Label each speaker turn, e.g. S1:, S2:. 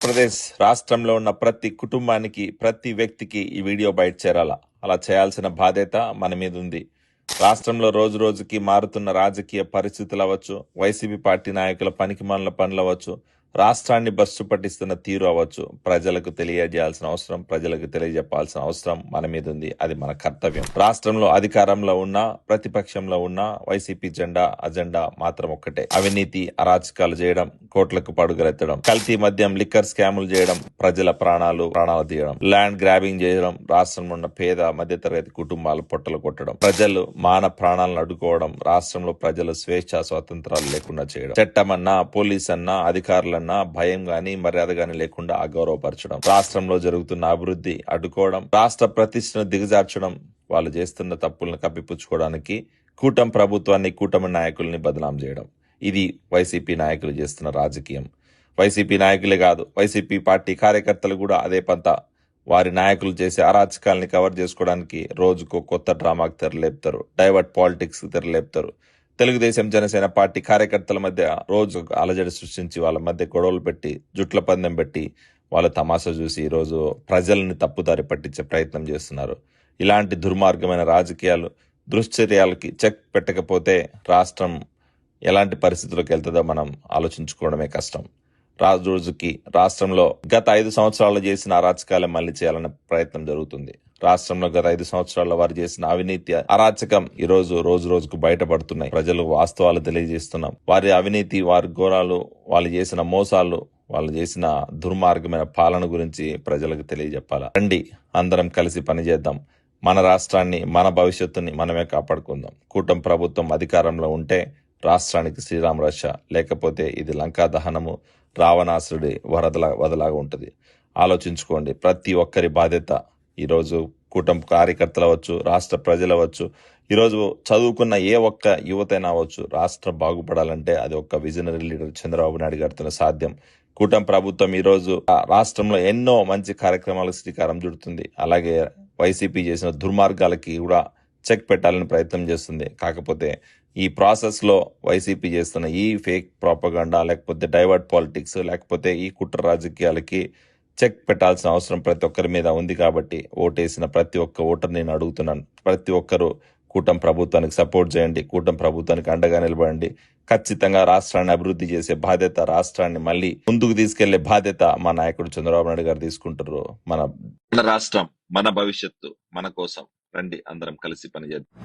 S1: ఆంధ్రప్రదేశ్ రాష్ట్రంలో ఉన్న ప్రతి కుటుంబానికి ప్రతి వ్యక్తికి ఈ వీడియో బయట చేరాల? అలా చేయాల్సిన బాధ్యత మన మీద ఉంది. రాష్ట్రంలో రోజు రోజుకి మారుతున్న రాజకీయ పరిస్థితులు అవ్వచ్చు వైసీపీ పార్టీ నాయకుల పనికి పనులు అవ్వచ్చు రాష్ట్రాన్ని బస్సు పట్టిస్తున్న తీరు అవ్వచ్చు. ప్రజలకు తెలియజేయాల్సిన అవసరం ప్రజలకు తెలియజెప్పాల్సిన అవసరం మన మీద ఉంది. అది మన కర్తవ్యం. రాష్ట్రంలో అధికారంలో ఉన్న ప్రతిపక్షంలో ఉన్న వైసీపీ జెండా అజెండా మాత్రం ఒక్కటే. అవినీతి అరాచకాలు చేయడం కోట్లకు పడుగలెత్తడం కల్తీ మద్యం లిక్కర్ స్కాములు చేయడం ప్రజల ప్రాణాలు ప్రాణాలు తీయడం ల్యాండ్ గ్రాబింగ్ చేయడం రాష్ట్రంలో ఉన్న పేద మధ్యతరగతి కుటుంబాలు పొట్టలు కొట్టడం ప్రజలు మాన ప్రాణాలను అడ్డుకోవడం రాష్ట్రంలో ప్రజలు స్వేచ్ఛ స్వాతంత్రాలు లేకుండా చేయడం. చట్టమన్నా పోలీస్ అన్నా అధికారులన్నా భయం గాని మర్యాద గాని లేకుండా అగౌరవపరచడం రాష్ట్రంలో జరుగుతున్న అభివృద్ధి అడ్డుకోవడం రాష్ట్ర ప్రతిష్టను దిగజార్చడం వాళ్ళు చేస్తున్న తప్పులను కప్పిపుచ్చుకోవడానికి కూటమి ప్రభుత్వాన్ని కూటమి నాయకుల్ని బదనాం చేయడం. ఇది వైసీపీ నాయకులు చేస్తున్న రాజకీయం. వైసీపీ నాయకులే కాదు వైసీపీ పార్టీ కార్యకర్తలు కూడా అదే పంత. వారి నాయకులు చేసే అరాచకాల్ని కవర్ చేసుకోవడానికి రోజుకో కొత్త డ్రామాకు తెరలేపుతారు డైవర్ట్ పాలిటిక్స్ తెరలేపుతారు. తెలుగుదేశం జనసేన పార్టీ కార్యకర్తల మధ్య రోజు అలజడి సృష్టించి వాళ్ళ మధ్య గొడవలు పెట్టి జుట్ల పందెం పెట్టి వాళ్ళ తమాషా చూసి ఈరోజు ప్రజల్ని తప్పుదారి పట్టించే ప్రయత్నం చేస్తున్నారు. ఇలాంటి దుర్మార్గమైన రాజకీయాలు దుశ్చర్యాలకి చెక్ పెట్టకపోతే రాష్ట్రం ఎలాంటి పరిస్థితుల్లోకి వెళ్తుందో మనం ఆలోచించుకోవడమే కష్టం. రాజు రోజుకి రాష్ట్రంలో గత ఐదు సంవత్సరాలు చేసిన అరాచకాలే మళ్ళీ చేయాలనే ప్రయత్నం జరుగుతుంది. రాష్ట్రంలో గత ఐదు సంవత్సరాల్లో వారు చేసిన అవినీతి అరాచకం ఈ రోజు రోజు రోజుకు బయటపడుతున్నాయి. ప్రజలు వాస్తవాలు తెలియజేస్తున్నాం. వారి అవినీతి వారి ఘోరాలు వాళ్ళు చేసిన మోసాలు వాళ్ళు చేసిన దుర్మార్గమైన పాలన గురించి ప్రజలకు తెలియజెప్పాలి? రండి అందరం కలిసి పనిచేద్దాం. మన రాష్ట్రాన్ని మన భవిష్యత్తుని మనమే కాపాడుకుందాం. కూటమి ప్రభుత్వం అధికారంలో ఉంటే రాష్ట్రానికి శ్రీరామ రక్ష లేకపోతే ఇది లంకా దహనము రావణాసురుడి వరదల వదలాగా ఉంటుంది ఆలోచించుకోండి ప్రతి ఒక్కరి బాధ్యత ఈరోజు కూటమి కార్యకర్తలు అవ్వచ్చు రాష్ట్ర ప్రజలు అవ్వచ్చు ఈరోజు చదువుకున్న ఏ ఒక్క యువతైనా అవ్వచ్చు రాష్ట్రం బాగుపడాలంటే అది ఒక్క విజనరీ లీడర్ చంద్రబాబు నాయుడు గారితో సాధ్యం. కూటమి ప్రభుత్వం ఈరోజు రాష్ట్రంలో ఎన్నో మంచి కార్యక్రమాలకు శ్రీకారం చుడుతుంది. అలాగే వైసీపీ చేసిన దుర్మార్గాలకి కూడా చెక్ పెట్టాలని ప్రయత్నం చేస్తుంది. కాకపోతే ఈ ప్రాసెస్లో వైసీపీ చేస్తున్న ఈ ఫేక్ ప్రాపగాండా లేకపోతే డైవర్ట్ పాలిటిక్స్ లేకపోతే ఈ కుట్ర రాజకీయాలకి చెక్ పెట్టాల్సిన అవసరం ప్రతి ఒక్కరి మీద ఉంది కాబట్టి ఓటేసిన ప్రతి ఒక్క ఓటర్ నేను అడుగుతున్నాను. ప్రతి ఒక్కరు కూటమి ప్రభుత్వానికి సపోర్ట్ చేయండి కూటమి ప్రభుత్వానికి అండగా నిలబడండి. ఖచ్చితంగా రాష్ట్రాన్ని అభివృద్ధి చేసే బాధ్యత రాష్ట్రాన్ని మళ్ళీ ముందుకు తీసుకెళ్ళే బాధ్యత మా నాయకుడు చంద్రబాబు నాయుడు గారు తీసుకుంటారు మన రాష్ట్రం మన భవిష్యత్తు మన కోసం రండి అందరం కలిసి పనిచేద్దాం.